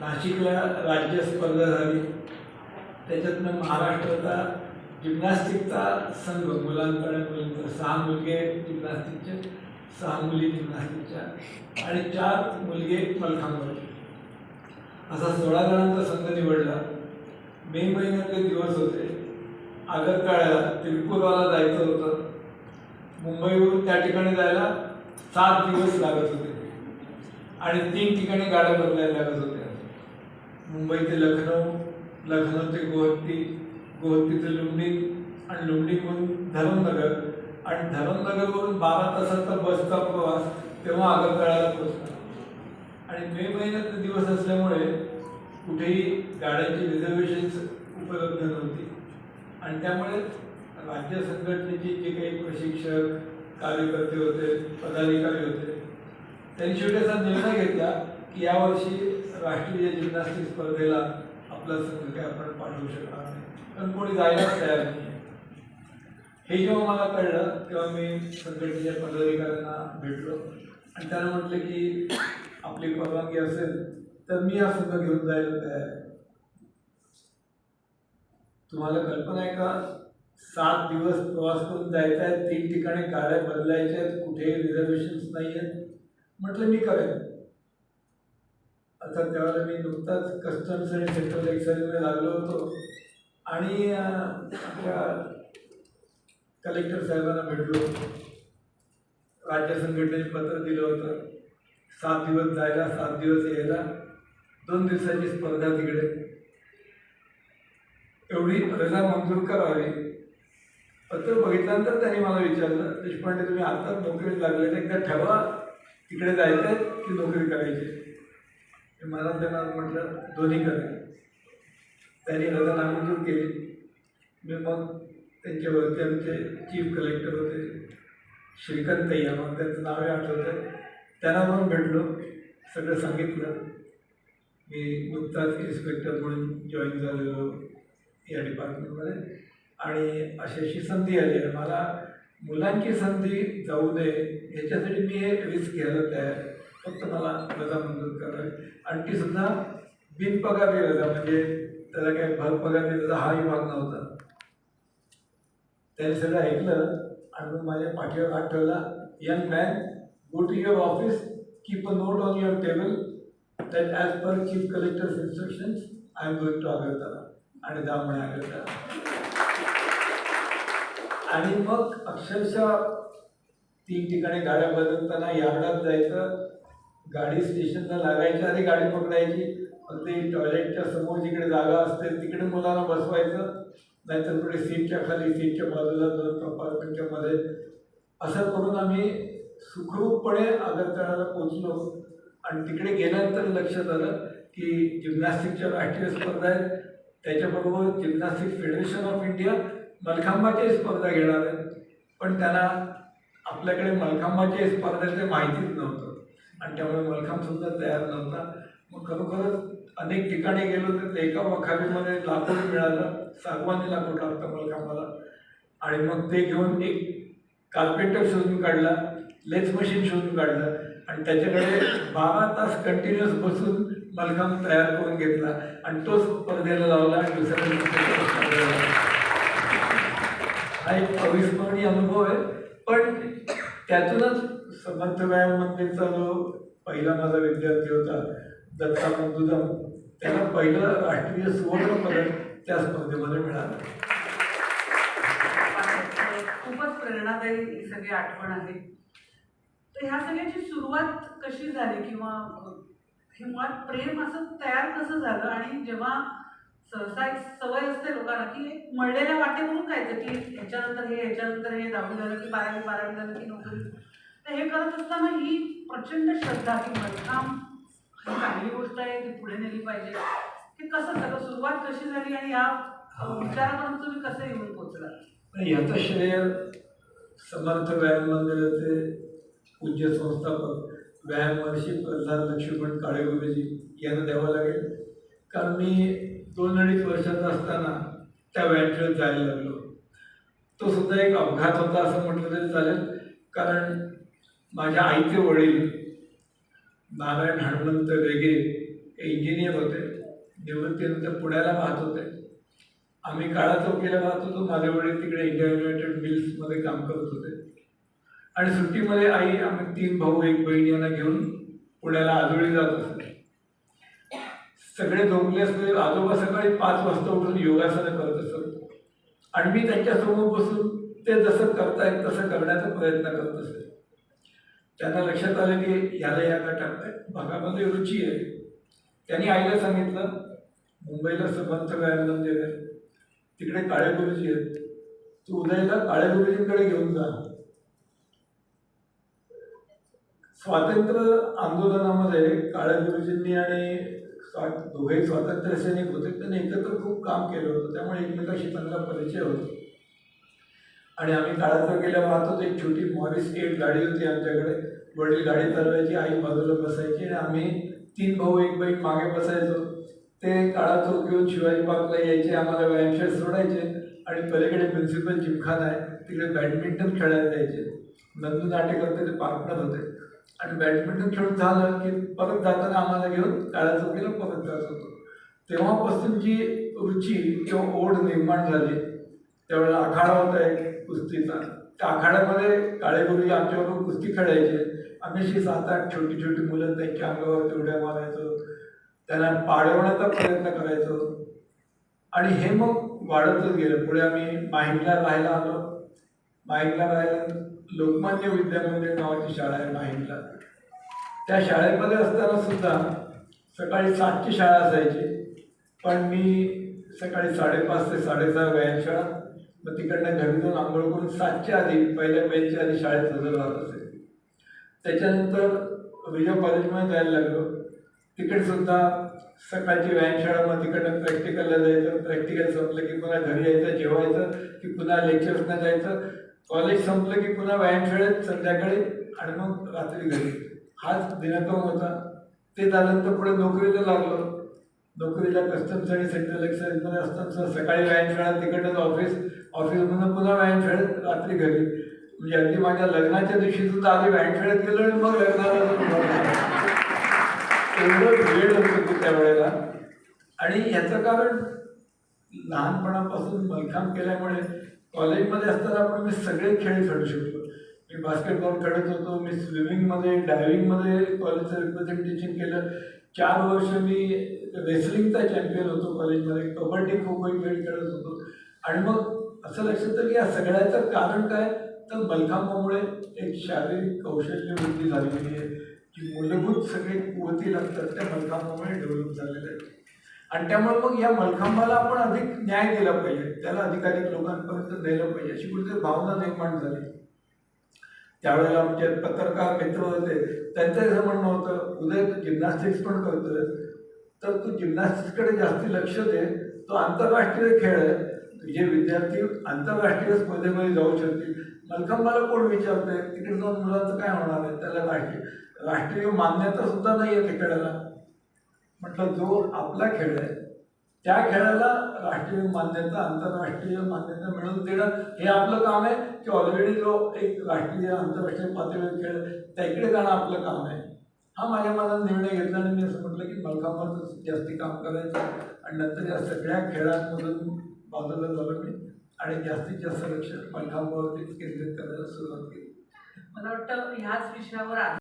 नाशिकला राज्य स्पर्धा झाली. त्याच्यातनं महाराष्ट्राचा जिम्नॅस्टिकचा संघ मुलांचा आणि मुलींचा सहा मुलगे जिम्नॅस्टिकचे सहा मुली जिम्नॅस्टिकच्या आणि चार मुलगे मलखांबाचे असा सोळा जणांचा संघ निवडला. मे महिन्यातले दिवस होते. आगरकाळ्याला तिरुपूरवाला जायचं होतं. मुंबईवरून त्या ठिकाणी जायला सात दिवस लागत होते. आणि तीन ठिकाणी गाड्या बदलायला लागत होत्या. मुंबई ते लखनौ लखनौ ते गुवाहाटी गुवाहाटी ते लुंबनी आणि लुंबनीहून धरमनगर. आणि धरमनगरवरून बारा तासाचा बसचा प्रवास तेव्हा आगरतळाला पोहोचला. आणि मे महिन्यात दिवस असल्यामुळे कुठेही गाड्यांची रिझर्वेशन्स उपलब्ध नव्हती. आणि त्यामुळे राज्य संघटनेचे जे काही प्रशिक्षक कार्यकर्ते होते पदाधिकारी होते त्यांनी शेवटी असा निर्णय घेतला की यावर्षी राष्ट्रीय जिम्नॅस्टिक स्पर्धेला आपला संघ काही आपण पाठवू शकणार नाही. कारण कोणी जायलाच तयार नाही हे जेव्हा मला कळलं तेव्हा मी संघटनेच्या पदाधिकाऱ्यांना भेटलो. आणि त्यांना म्हटलं की आपली परवानगी असेल तर मी हा संघ घेऊन जायला तयार तुम्हाला कल्पना आहे का? सात दिवस प्रवास करून जायचा आहे तीन ठिकाणी गाड्या बदलायच्या आहेत कुठेही रिझर्वेशन्स नाही आहेत म्हटलं मी करेन. आता त्यावेळेला मी नुकताच कस्टम्स आणि सेंट्रल एक्साईजमध्ये लागलो होतो. आणि आपल्या कलेक्टर साहेबांना भेटलो. राज्य संघटनेने पत्र दिलं होतं. सात दिवस जायला सात दिवस यायला. दोन दिवसाची स्पर्धा तिकडे. एवढी रजा मंजूर करावी. पत्र बघितल्यानंतर त्यांनी मला विचारलं देशपांडे तुम्ही आत्ताच नोकरीत लागले तर एकदा ठरवा तिकडे जायचं की नोकरी करायची. मला त्यांना म्हटलं दोन्ही करेन त्यांनी रजा नामंजूर केली. मी मग त्यांच्यावरती आमचे चीफ कलेक्टर होते श्रीकांत तैया मग त्यांचं नावही आठवतं त्यांना म्हणून भेटलो सगळं सांगितलं. मी नुकताच इन्स्पेक्टर म्हणून जॉईन झालेलो या डिपार्टमेंटमध्ये आणि अशी अशी संधी आली आहे. मला मुलांची संधी जाऊ नये ह्याच्यासाठी मी हे रिस्क घ्यायला तयार आहे. फक्त मला रजा मंजूर करावी आणि ती सुद्धा बिनपगारी रजा म्हणजे त्याला काही भरपगारी रजा हा विभाग नव्हता त्याने सगळं ऐकलं आणि मग माझ्या पाठीवर हात ठेवला. Young man go to your office keep a note on your table that as per chief collector's instructions I am going to Agartala आणि जा अगरतला आणि मग अक्षरशः तीन ठिकाणी गाड्या बदलताना यार्डात जायचं गाडी स्टेशनला लागायची आणि गाडी पकडायची मग ते टॉयलेटच्या समोर जिकडे जागा असते तिकडे मुलांना बसवायचं नाहीतर पुढे सीटच्या खाली सीटच्या बाजूला दोन कंपार्टमेंटच्या मध्ये. असं करून आम्ही सुखरूपपणे आगरतळ्याला पोचलो आणि तिकडे गेल्यानंतर लक्षात आलं की जिम्नॅस्टिकच्या राष्ट्रीय स्पर्धा आहेत. त्याच्याबरोबर जिम्नॅस्टिक फेडरेशन ऑफ इंडिया मलखांबाची स्पर्धा घेणार आहेत. पण त्यांना आपल्याकडे मलखांबाची स्पर्धेचे माहितीच नव्हतं. आणि त्यामुळे मलखांब सुद्धा तयार नव्हता. मग खरोखरच अनेक ठिकाणी गेलो तर एका वखारीमध्ये लाकूड मिळालं. सागवानी लाकूड लागतं मलखांबाला. आणि मग ते घेऊन एक कार्पेंटर शोधून काढला लेस मशीन शोधून काढलं. आणि त्याच्याकडे बारा तास कंटिन्युअस बसून मलखांब तयार करून घेतला. आणि तो स्पर्धेला लावला आणि दुसऱ्या दिवशी तो स्पर्धेला लावला. हा एक अविस्मरणीय अनुभव आहे. पण त्यातूनच समर्थ व्यायाम मंदिरचा जो पहिला माझा विद्यार्थी होता दत्ता मंदुदम त्याला पहिलं राष्ट्रीय सुवर्ण पदक त्या स्पर्धेमध्ये मिळालं. खूपच प्रेरणादायी ही सगळी आठवण आहे. तर ह्या सगळ्याची सुरुवात कशी झाली? किंवा हे मुळात प्रेम असं तयार कसं झालं? आणि जेव्हा सहसा एक सवय असते लोकांना की मळलेल्या वाटे म्हणून खायचं की ह्याच्यानंतर हे ह्याच्यानंतर हे दहावी झालं की बारावी बारावी झालं की नोकरी. तर हे करत असताना ही प्रचंड श्रद्धा की मलकाम ही चांगली गोष्ट आहे ती पुढे नेली पाहिजे. हे कसं झालं सुरुवात कशी झाली आणि या विचारापर्यंत तुम्ही कसं येऊन पोहोचला? याचं श्रेय समर्थ व्यायाम मंदिराचे पूज्य संस्थापक व्यायाम वर्षी प्रल्हाद लक्ष्मण काळे गुरुजी यांना द्यावं लागेल. कारण मी दोन अडीच वर्षाचा असताना त्या व्यायामशाळेत जायला लागलो. तो सुद्धा एक अपघात होता असं म्हटलं तरी चालेल. कारण माझ्या आईचे वडील नारायण हनुमंत वेगे हे इंजिनियर होते. निवृत्तीनंतर पुण्याला पाहत होते. आम्ही काळा चौकीला पाहत होतो. माझे वडील तिकडे इंडिया युनायटेड मिल्समध्ये काम करत होते. आणि सुट्टीमध्ये आई आम्ही तीन भाऊ एक बहीण यांना घेऊन पुण्याला आजोळी जात असते सगळे झोपले असले आजोबा सकाळी पाच वाजता उठून योगासनं करत असत. आणि मी त्यांच्यासमोर बसून ते जसं करतायत तसं करण्याचा प्रयत्न करत असे त्यांना लक्षात आलं की याला या गटात भागामध्ये रुची आहे. त्यांनी आईला सांगितलं मुंबईला समर्थ व्यायाम मंदिर आहे तिकडे काळे गुरुजी आहेत. तू उदयला काळे गुरुजींकडे घेऊन जा. स्वातंत्र्य आंदोलनामध्ये काळे गुरुजींनी आणि दोघेही स्वातंत्र्य सैनिक होते त्यांनी एकत्र खूप काम केलं होतं त्यामुळे एकमेकाशी त्यांना परिचय होतो. आणि आम्ही काळात गेल्या पाहतो एक छोटी मॉरिस एट गाडी होती आमच्याकडे. वडील गाडी चालवायची आई बाजूला बसायची आणि आम्ही तीन भाऊ एक बहीण मागे बसायचो. ते काळा घेऊन शिवाजी पार्कला यायचे आम्हाला व्यायामशाळेत सोडायचे आणि पलीकडे प्रिन्सिपल जिमखाना आहे तिकडे बॅडमिंटन खेळायला जायचे. नंदू नाटेकर ते पार्टनर होते आणि बॅडमिंटन खेळून झालं की परत जाताना आम्हाला घेऊन काळ्या चौकीला परत जात होतो. तेव्हापासून जी रुची किंवा ओढ निर्माण झाली त्यावेळेला आखाडा होता एक कुस्तीचा. त्या आखाड्यामध्ये काळे गुरुजी आमच्याबरोबर कुस्ती खेळायचे. आम्ही अशी सात आठ छोटी छोटी मुलं त्यांच्या अंगावर उड्या मारायचो. त्यांना पाडवण्याचा प्रयत्न करायचो. आणि हे मग वाढतच गेलं. पुढे आम्ही माहीमला राहायला आलो. माहीमला राहायला लोकमान्य विद्यामंदिर नावाची शाळा आहे माहीमला त्या शाळेमध्ये असताना सुद्धा सकाळी सातची शाळा असायची. पण मी सकाळी साडेपाच ते साडेसहा व्यायामशाळा मग तिकडनं घरी जाऊन आंघोळ करून सातच्या आधी पहिल्या बेंचच्या आधी शाळेत हजर राहत असे. त्याच्यानंतर विजय कॉलेजमध्ये जायला लागलो. तिकडे सुद्धा सकाळची व्यायामशाळा मग तिकडनं प्रॅक्टिकलला जायचं. प्रॅक्टिकल संपलं की पुन्हा घरी यायचं जेवायचं की पुन्हा लेक्चर्सना जायचं. कॉलेज संपलं की पुन्हा व्यायामशाळेत संध्याकाळी आणि मग रात्री घरी. हाच दिनक्रम होता. ते झाल्यानंतर पुढे नोकरीला लागलो. नोकरीला कस्टम्स आणि सेंट्रल एक्साईजमध्ये असताना सकाळी व्यायामशाळा तिकडनंच ऑफिस ऑफिसमधून पुन्हा व्यायामशाळेत रात्री घरी. म्हणजे अगदी माझ्या लग्नाच्या दिवशी सुद्धा आधी व्यायामशाळेत गेलो आणि मग लग्नाला एवढं वेळ होत त्यावेळेला आणि याचं कारण लहानपणापासून मलखांब केल्यामुळे कॉलेजमध्ये असताना पण मी सगळे खेळ खेळू शकतो. मी बास्केटबॉल खेळत होतो मी स्विमिंगमध्ये डायविंगमध्ये कॉलेजचं रिप्रेझेंटेशन केलं. चार वर्ष मी रेसलिंगचा चॅम्पियन होतो कॉलेजमध्ये कबड्डी खो खो खेळ खेळत होतो. आणि मग असं लक्षात येतं की या सगळ्याचं कारण काय? तर मलखांबामुळे एक शारीरिक कौशल्य वृद्धी झालेली आहे. की मूलभूत सगळे कुवती लागतात त्या मलखांबामुळे डेव्हलप झालेल्या आहेत. आणि त्यामुळे मग या मलखांबाला आपण अधिक न्याय दिला पाहिजे. त्याला अधिकाधिक लोकांपर्यंत नेलं पाहिजे. अशी कुठेतरी भावना निर्माण झाली. त्यावेळेला आमचे पत्रकार मित्र होते. त्यांचं असं म्हणणं होतं उदय तू जिम्नॅस्टिक्स पण करतोय. तर तू जिम्नॅस्टिक्सकडे जास्ती लक्ष दे. तो आंतरराष्ट्रीय खेळ आहे. तुझे विद्यार्थी आंतरराष्ट्रीय स्पर्धेमध्ये जाऊ शकतील. मलखांबाला कोण विचारतंय? तिकडे जाऊन मुलांचं काय होणार आहे? त्याला राष्ट्रीय राष्ट्रीय मान्यता सुद्धा नाही आहे त्या खेळाला म्हटलं जो आपला खेळ आहे त्या खेळाला राष्ट्रीय मान्यता आंतरराष्ट्रीय मान्यता मिळवून देणं हे आपलं काम आहे की ऑलरेडी जो एक राष्ट्रीय आंतरराष्ट्रीय पातळीवर खेळ आहे, त्याकडे जाणं आपलं काम आहे. हा माझ्या मनात निर्णय घेतला आणि मी असं म्हटलं की मलकामावर जास्ती काम करायचं आणि नंतर या सगळ्या खेळांमधून बाजूला झालं मी आणि जास्तीत जास्त लक्ष मलकामावरतीच केंद्रित करायला सुरुवात केली. मला वाटतं ह्याच विषयावर